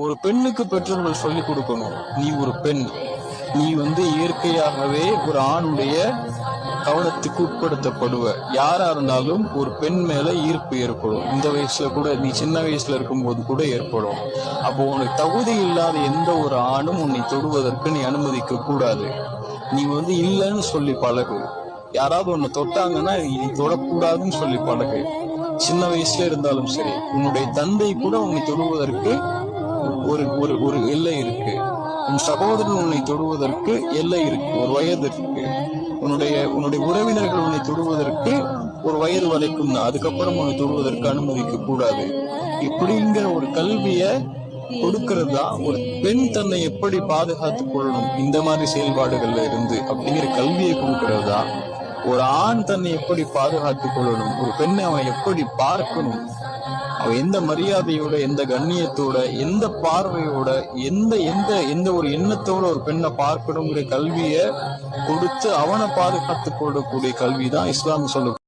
ஒரு பெண்ணுக்கு பெற்றோர்கள் சொல்லிக் கொடுக்கணும். நீ ஒரு பெண். நீ வந்து இயற்கையாகவே ஒரு ஆணுடைய கவனத்துக்கு உட்படுத்தப்படுவ. யாரா இருந்தாலும் ஒரு பெண் மேல ஈர்ப்பு ஏற்படும். இந்த வயசுல கூட நீ சின்ன வயசுல இருக்கும்போது கூட ஏற்படும். அப்போ உனக்கு தகுதி இல்லாத எந்த ஒரு ஆணும் உன்னை தொடுவதற்கு நீ அனுமதிக்க கூடாது. நீ வந்து இல்லைன்னு சொல்லி பழகு. யாராவது உன்னை தொட்டாங்கன்னா நீ தொடக்கூடாதுன்னு சொல்லி பழகு. சின்ன வயசுல இருந்தாலும் சரி உன்னுடைய தந்தை கூட உன்னை தொடுவதற்கு ஒரு ஒரு ஒரு எல்லை இருக்கு. உன் சகோதரன் உன்னை தொடுவதற்கு எல்லை இருக்கு ஒரு வயது இருக்கு. உன்னுடைய உன்னுடைய உறவினர்கள் உன்னை தொடுவதற்கு ஒரு வயது வரைக்கும் தான். அதுக்கப்புறம் உன்னை தொடுவதற்கு அனுமதிக்க கூடாது இப்படிங்கிற ஒரு கல்விய கொடுக்கிறது தான் ஒரு பெண் தன்னை எப்படி பாதுகாத்துக் கொள்ளணும். இந்த மாதிரி செயல்பாடுகள்ல இருந்து அப்படிங்கிற கல்வியை கொடுக்கிறது தான். ஒரு ஆண் தன்னை எப்படி பாதுகாத்துக் கொள்ளணும். ஒரு பெண்ணை அவன் எப்படி பார்க்கணும். எந்த மரியாதையோட எந்த கண்ணியத்தோட எந்த பார்வையோட எந்த எந்த எந்த ஒரு எண்ணத்தோட ஒரு பெண்ணை பார்க்கணுங்கிற கல்வியை கொடுத்து அவனை பாதுகாத்து கொள்ளக்கூடிய கல்வி தான் இஸ்லாம் சொல்லக்கூடிய